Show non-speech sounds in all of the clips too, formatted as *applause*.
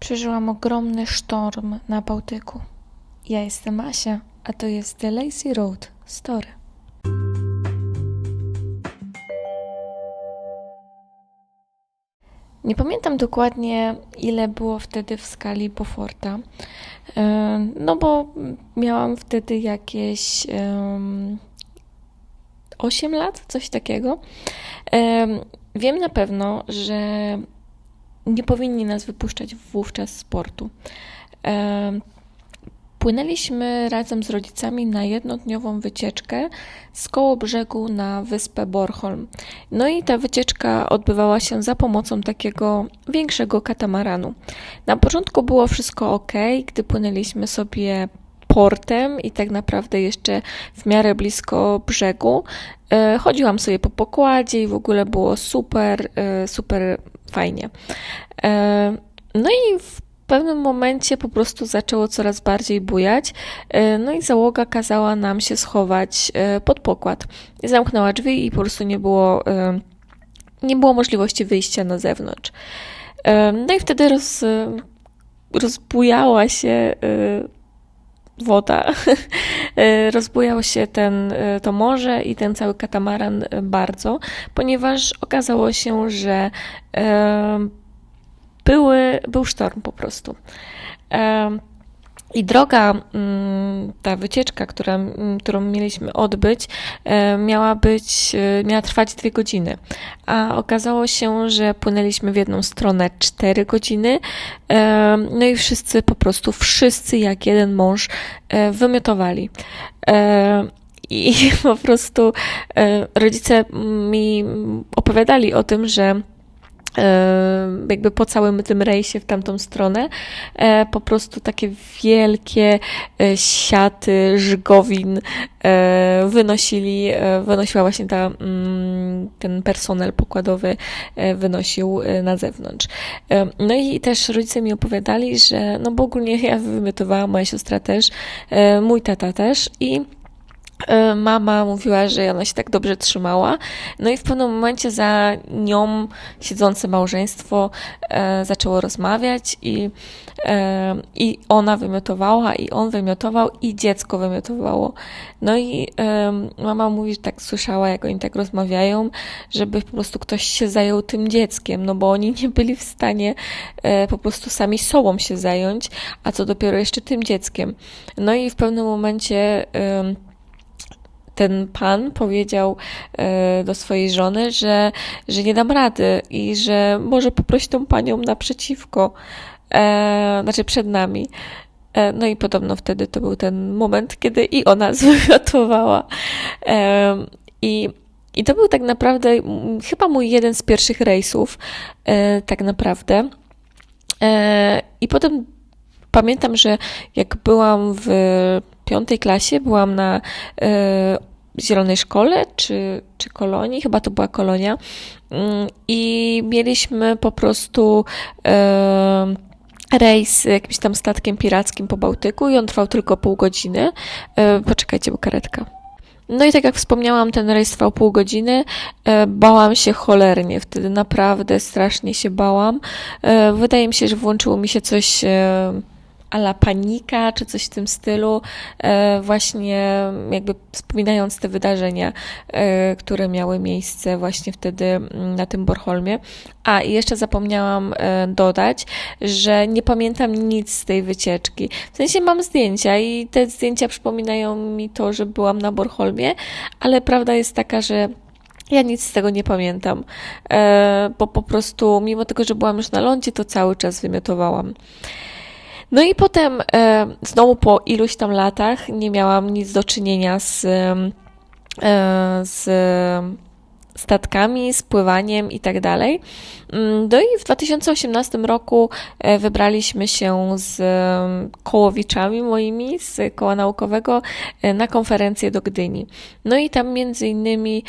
Przeżyłam ogromny sztorm na Bałtyku. Ja jestem Asia, a to jest The Lazy Road Story. Nie pamiętam dokładnie, ile było wtedy w skali Beauforta, no bo miałam wtedy jakieś um, 8 lat, coś takiego. Wiem na pewno, że nie powinni nas wypuszczać wówczas z portu. Płynęliśmy razem z rodzicami na jednodniową wycieczkę z koło brzegu na wyspę Bornholm. No i ta wycieczka odbywała się za pomocą takiego większego katamaranu. Na początku było wszystko ok, gdy płynęliśmy sobie portem i tak naprawdę jeszcze w miarę blisko brzegu. E, chodziłam sobie po pokładzie i w ogóle było super, e, super fajnie. E, no i w pewnym momencie po prostu zaczęło coraz bardziej bujać, no i załoga kazała nam się schować pod pokład. Zamknęła drzwi i po prostu nie było, nie było możliwości wyjścia na zewnątrz. No i wtedy roz, rozbujała się woda, *laughs* e, rozbujał się ten, e, to morze i ten cały katamaran e, bardzo, ponieważ okazało się, że były, był sztorm po prostu. I droga, mm, ta wycieczka, która, mm, którą mieliśmy odbyć, e, miała być, e, miała trwać dwie godziny. A okazało się, że płynęliśmy w jedną stronę cztery godziny. E, no i wszyscy, po prostu wszyscy jak jeden mąż wymiotowali. I *laughs* po prostu rodzice mi opowiadali o tym, że jakby po całym tym rejsie w tamtą stronę, e, po prostu takie wielkie e, siaty żgowin wynosili, wynosiła właśnie ta, mm, ten personel pokładowy wynosił na zewnątrz. No i też rodzice mi opowiadali, że no bo ogólnie ja wymiotowałam, moja siostra też, mój tata też i E, mama mówiła, że ona się tak dobrze trzymała. No i w pewnym momencie za nią siedzące małżeństwo e, zaczęło rozmawiać i, e, i ona wymiotowała, i on wymiotował, i dziecko wymiotowało. No i e, mama mówi, że tak słyszała, jak oni tak rozmawiają, żeby po prostu ktoś się zajął tym dzieckiem, no bo oni nie byli w stanie e, po prostu sami sobą się zająć, a co dopiero jeszcze tym dzieckiem. No i w pewnym momencie ten pan powiedział e, do swojej żony, że, że nie dam rady i że może poprosić tą panią naprzeciwko, e, znaczy przed nami. E, no i podobno wtedy to był ten moment, kiedy i ona *laughs* zwymiotowała. E, I i to był tak naprawdę chyba mój jeden z pierwszych rejsów, tak naprawdę. I potem pamiętam, że jak byłam w piątej klasie, byłam na Zielonej Szkole czy, czy kolonii, chyba to była kolonia, mm, i mieliśmy po prostu rejs jakimś tam statkiem pirackim po Bałtyku i on trwał tylko pół godziny. E, poczekajcie, bo karetka. No i tak jak wspomniałam, ten rejs trwał pół godziny. E, bałam się cholernie, wtedy naprawdę strasznie się bałam. E, wydaje mi się, że włączyło mi się coś ala panika, czy coś w tym stylu, e, właśnie jakby wspominając te wydarzenia, e, które miały miejsce właśnie wtedy na tym Borholmie. A i jeszcze zapomniałam e, dodać, że nie pamiętam nic z tej wycieczki. W sensie mam zdjęcia i te zdjęcia przypominają mi to, że byłam na Borholmie, ale prawda jest taka, że ja nic z tego nie pamiętam, bo po prostu, mimo tego, że byłam już na lądzie, to cały czas wymiotowałam. No i potem e, znowu po iluś tam latach nie miałam nic do czynienia z, e, z statkami, z pływaniem i tak dalej. Mm, no i w 2018 roku e, wybraliśmy się z kołowiczami moimi z koła naukowego na konferencję do Gdyni. No i tam między innymi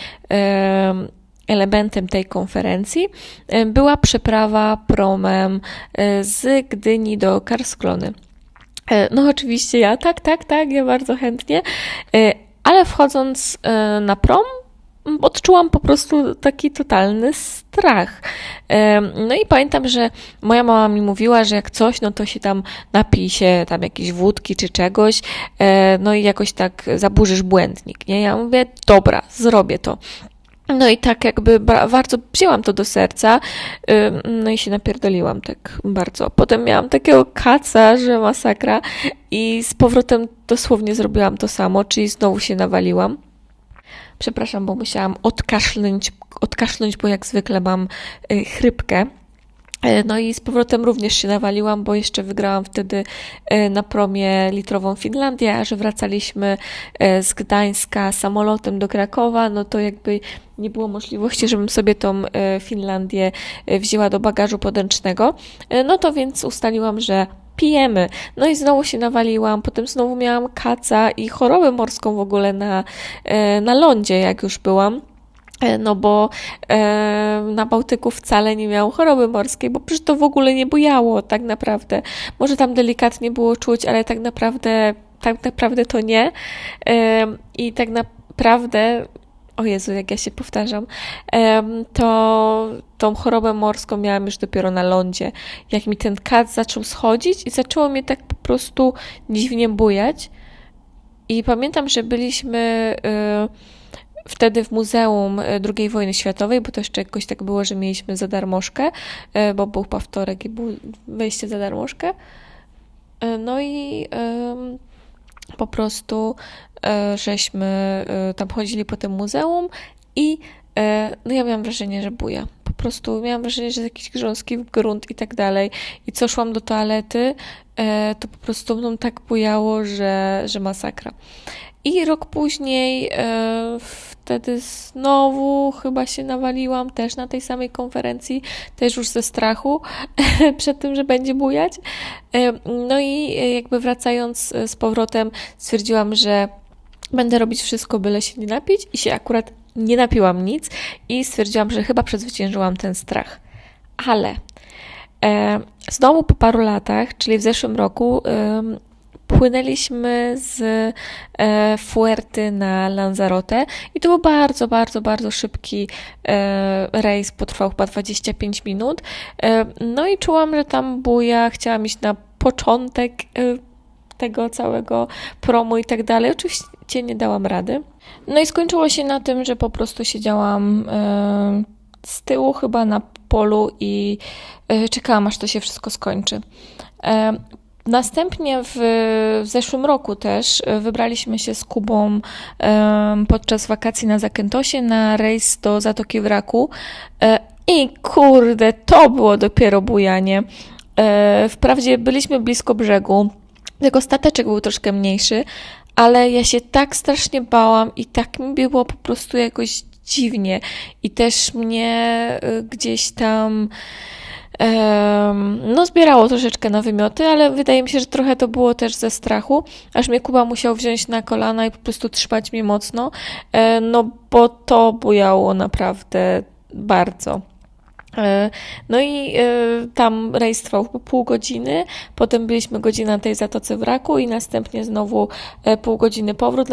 elementem tej konferencji e, była przeprawa promem e, z Gdyni do Karsklony. E, no oczywiście ja, tak, tak, tak, ja bardzo chętnie, ale wchodząc na prom, odczułam po prostu taki totalny strach. No i pamiętam, że moja mama mi mówiła, że jak coś, no to się tam napij się tam jakieś wódki czy czegoś, no i jakoś tak zaburzysz błędnik, nie? Ja mówię, dobra, zrobię to. No i tak jakby bardzo wzięłam to do serca, no i się napierdoliłam tak bardzo. Potem miałam takiego kaca, że masakra i z powrotem dosłownie zrobiłam to samo, czyli znowu się nawaliłam. Przepraszam, bo musiałam odkaszlnąć, odkaszlnąć bo jak zwykle mam y, chrypkę. E, no i z powrotem również się nawaliłam, bo jeszcze wygrałam wtedy e, na promie litrową Finlandię, a że wracaliśmy e, z Gdańska samolotem do Krakowa, no to jakby nie było możliwości, żebym sobie tą Finlandię wzięła do bagażu podręcznego. No to więc ustaliłam, że pijemy. No i znowu się nawaliłam, potem znowu miałam kaca i chorobę morską w ogóle na, na lądzie, jak już byłam. E, no bo e, na Bałtyku wcale nie miał choroby morskiej, bo przecież to w ogóle nie bujało tak naprawdę. Może tam delikatnie było czuć, ale tak naprawdę, tak naprawdę to nie. E, I tak naprawdę, o Jezu, jak ja się powtarzam, e, to tą chorobę morską miałam już dopiero na lądzie. Jak mi ten kat zaczął schodzić i zaczęło mnie tak po prostu dziwnie bujać. I pamiętam, że byliśmy e, wtedy w Muzeum e, II Wojny Światowej, bo to jeszcze jakoś tak było, że mieliśmy za darmożkę, e, bo był powtorek i wejście za darmożkę. E, no i po prostu żeśmy tam chodzili po tym muzeum i no ja miałam wrażenie, że buja. Po prostu miałam wrażenie, że jakieś grząski w grunt i tak dalej. I co szłam do toalety, to po prostu mną tak bujało, że, że masakra. I rok później e, wtedy znowu chyba się nawaliłam też na tej samej konferencji, też już ze strachu *laughs* przed tym, że będzie bujać. E, no i jakby wracając z powrotem stwierdziłam, że będę robić wszystko, byle się nie napić i się akurat nie napiłam nic i stwierdziłam, że chyba przezwyciężyłam ten strach. Ale e, znowu po paru latach, czyli w zeszłym roku, płynęliśmy z e, Fuerty na Lanzarote i to był bardzo, bardzo, bardzo szybki e, rejs, potrwał chyba 25 minut. E, no i czułam, że tam buja, chciałam iść na początek tego całego promu i tak dalej. Oczywiście nie dałam rady. No i skończyło się na tym, że po prostu siedziałam z tyłu chyba na polu i czekałam, aż to się wszystko skończy. Następnie w, w, zeszłym roku też e, wybraliśmy się z Kubą podczas wakacji na Zakętosie na rejs do Zatoki Wraku e, i kurde, to było dopiero bujanie. E, wprawdzie byliśmy blisko brzegu, tylko stateczek był troszkę mniejszy, ale ja się tak strasznie bałam i tak mi było po prostu jakoś dziwnie. I też mnie e, gdzieś tam no, zbierało troszeczkę na wymioty, ale wydaje mi się, że trochę to było też ze strachu, aż mnie Kuba musiał wziąć na kolana i po prostu trzymać mnie mocno, e, no bo to bujało naprawdę bardzo. E, no i e, tam rejs trwał pół godziny, potem byliśmy godzinę na tej zatoce wraku i następnie znowu e, pół godziny powrót.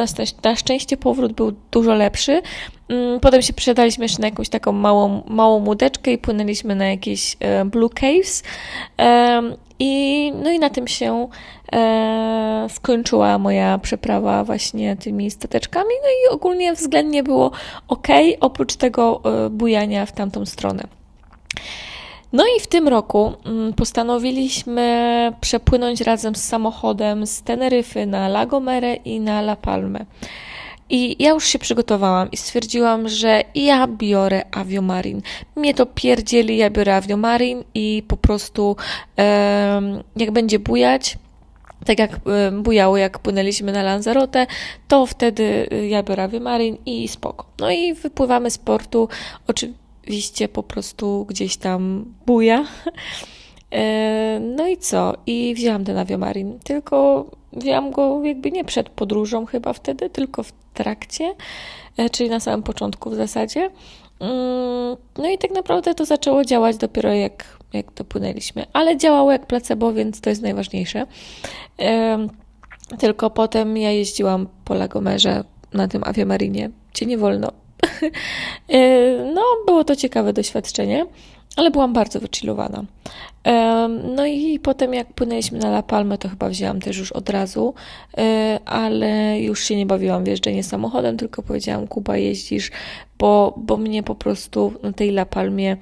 Na szczęście powrót był dużo lepszy. Mm, potem się przesiadaliśmy jeszcze na jakąś taką małą, małą łódeczkę i płynęliśmy na jakieś Blue Caves. I, no i na tym się e, skończyła moja przeprawa właśnie tymi stateczkami. No i ogólnie względnie było ok, oprócz tego e, bujania w tamtą stronę. No i w tym roku mm, postanowiliśmy przepłynąć razem z samochodem z Teneryfy na Lagomere i na La Palme. I ja już się przygotowałam i stwierdziłam, że ja biorę Aviomarin. Mnie to pierdzieli, ja biorę Aviomarin i po prostu jak będzie bujać, tak jak bujało, jak płynęliśmy na Lanzarote, to wtedy ja biorę Aviomarin i spoko. No i wypływamy z portu, oczywiście oczywiście po prostu gdzieś tam buja. E, no i co? I wzięłam ten aviomarin, tylko wzięłam go jakby nie przed podróżą chyba wtedy, tylko w trakcie, e, czyli na samym początku w zasadzie. Mm, no i tak naprawdę to zaczęło działać dopiero jak, jak dopłynęliśmy, ale działało jak placebo, więc to jest najważniejsze. Tylko potem ja jeździłam po Lagomerze na tym aviamarinie, gdzie nie wolno E, *laughs* no, było to ciekawe doświadczenie, ale byłam bardzo wychillowana. E, No i potem jak płynęliśmy na La Palmę, to chyba wzięłam też już od razu, e, ale już się nie bawiłam w jeżdżenie samochodem, tylko powiedziałam, Kuba jeździsz, bo, bo mnie po prostu na tej La Palmie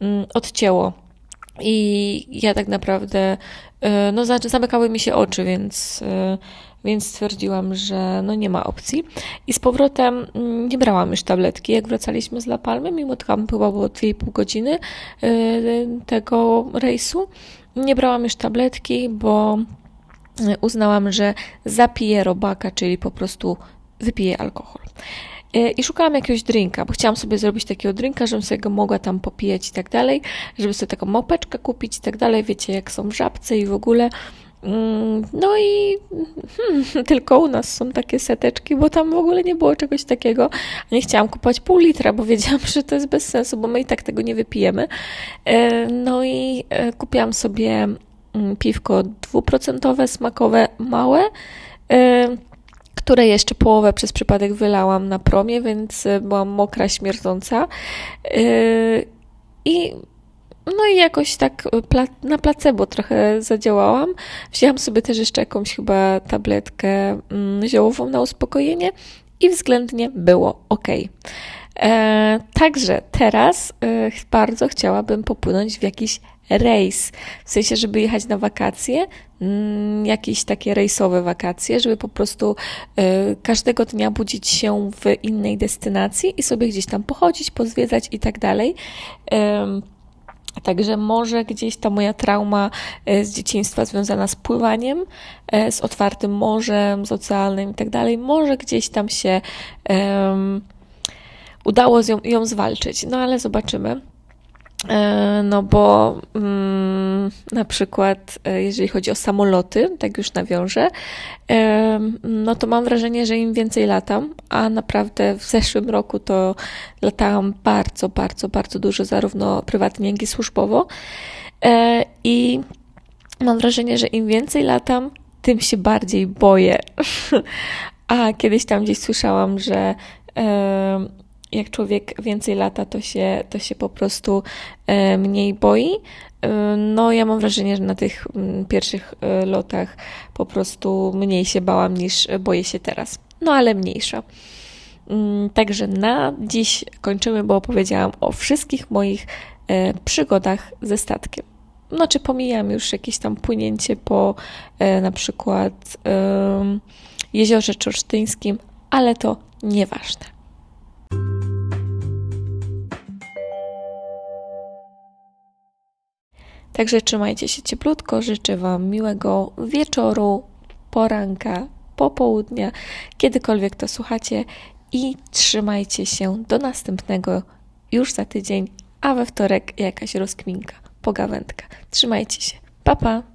mm, odcięło. I ja tak naprawdę, e, no znaczy zamykały mi się oczy, więc, e, więc stwierdziłam, że no nie ma opcji. I z powrotem mm, nie brałam już tabletki, jak wracaliśmy z La Palmy, mimo tam chyba było 2,5 godziny e, tego rejsu. Nie brałam już tabletki, bo uznałam, że zapiję robaka, czyli po prostu wypiję alkohol. E, I szukałam jakiegoś drinka, bo chciałam sobie zrobić takiego drinka, żebym sobie go mogła tam popijać i tak dalej, żeby sobie taką małpeczkę kupić i tak dalej. Wiecie, jak są żabce i w ogóle. Mm, No i hmm, *laughs* tylko u nas są takie seteczki, bo tam w ogóle nie było czegoś takiego. Nie chciałam kupować pół litra, bo wiedziałam, *laughs* że to jest bez sensu, bo my i tak tego nie wypijemy. E, No i e, kupiłam sobie mm, piwko dwuprocentowe, smakowe, małe. E, które jeszcze połowę przez przypadek wylałam na promie, więc byłam mokra, śmierdząca. I no i jakoś tak y, na placebo trochę zadziałałam. Wzięłam sobie też jeszcze jakąś chyba tabletkę mm, ziołową na uspokojenie i względnie było ok. E, także teraz e, bardzo chciałabym popłynąć w jakiś rejs, w sensie, żeby jechać na wakacje, mm, jakieś takie rejsowe wakacje, żeby po prostu e, każdego dnia budzić się w innej destynacji i sobie gdzieś tam pochodzić, pozwiedzać i tak dalej. Em, Także może gdzieś ta moja trauma e, z dzieciństwa związana z pływaniem, e, z otwartym morzem, z oceanem i tak dalej, może gdzieś tam się em, udało ją, ją zwalczyć. No ale zobaczymy. E, No bo mm, na przykład, e, jeżeli chodzi o samoloty, tak już nawiążę, e, no to mam wrażenie, że im więcej latam, a naprawdę w zeszłym roku to latałam bardzo, bardzo, bardzo dużo, zarówno prywatnie, jak i służbowo. I mam wrażenie, że im więcej latam, tym się bardziej boję. *laughs* A kiedyś tam gdzieś słyszałam, że jak człowiek więcej lata, to się, to się po prostu e, mniej boi. E, No, ja mam wrażenie, że na tych mm, pierwszych e, lotach po prostu mniej się bałam niż boję się teraz. No, ale mniejsza. Mm, Także na dziś kończymy, bo opowiedziałam o wszystkich moich przygodach ze statkiem. Znaczy, pomijam już jakieś tam płynięcie po na przykład jeziorze Czorsztyńskim, ale to nieważne. Także trzymajcie się cieplutko. Życzę Wam miłego wieczoru, poranka, popołudnia, kiedykolwiek to słuchacie i trzymajcie się do następnego już za tydzień, a we wtorek jakaś rozkminka, pogawędka. Trzymajcie się. Pa, pa!